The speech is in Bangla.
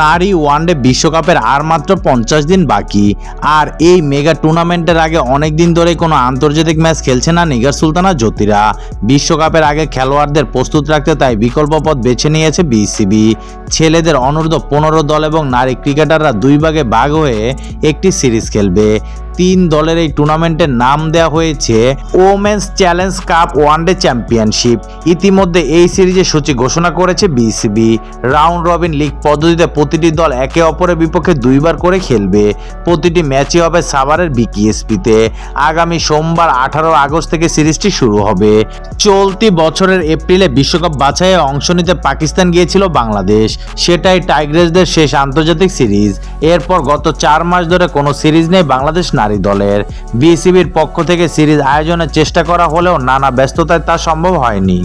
নারী ওয়ানডে বিশ্বকাপের আর মাত্র পঞ্চাশ দিন বাকি। আর এই মেগা টুর্নামেন্টের আগে অনেক দিন ধরে কোনো আন্তর্জাতিক ম্যাচ খেলছে না নিগার সুলতানা জ্যোতিরা। বিশ্বকাপের আগে খেলোয়াড়দের প্রস্তুত রাখতে তাই বিকল্প পথ বেছে নিয়েছে বিসিবি। ছেলেদের অনূর্ধ্ব পনেরো দল এবং নারী ক্রিকেটাররা দুই ভাগে ভাগ হয়ে একটি সিরিজ খেলবে। তিন দলের এই টুর্নামেন্টের নাম দেওয়া হয়েছে women's challenge cup one day championship. ইতিমধ্যে এই সিরিজের সূচি ঘোষণা করেছে বিসিবি। রাউন্ড রবিন লিগ পদ্ধতিতে প্রতিটি দল একে অপরের বিপক্ষে দুইবার করে খেলবে। প্রতিটি ম্যাচই হবে সাভারের বিকিএসপিতে। আগামী সোমবার আঠারো আগস্ট থেকে সিরিজটি শুরু হবে। চলতি বছরের এপ্রিলে বিশ্বকাপ বাছাইয়ে অংশ নিতে পাকিস্তান গিয়েছিল বাংলাদেশ। সেটাই টাইগ্রেসদের শেষ আন্তর্জাতিক সিরিজ। এরপর গত চার মাস ধরে কোনো সিরিজ নেই বাংলাদেশ নারী দলের বিসিবির পক্ষ থেকে সিরিজ আয়োজনের চেষ্টা করা হলেও নানা ব্যস্ততায় তা সম্ভব হয়নি।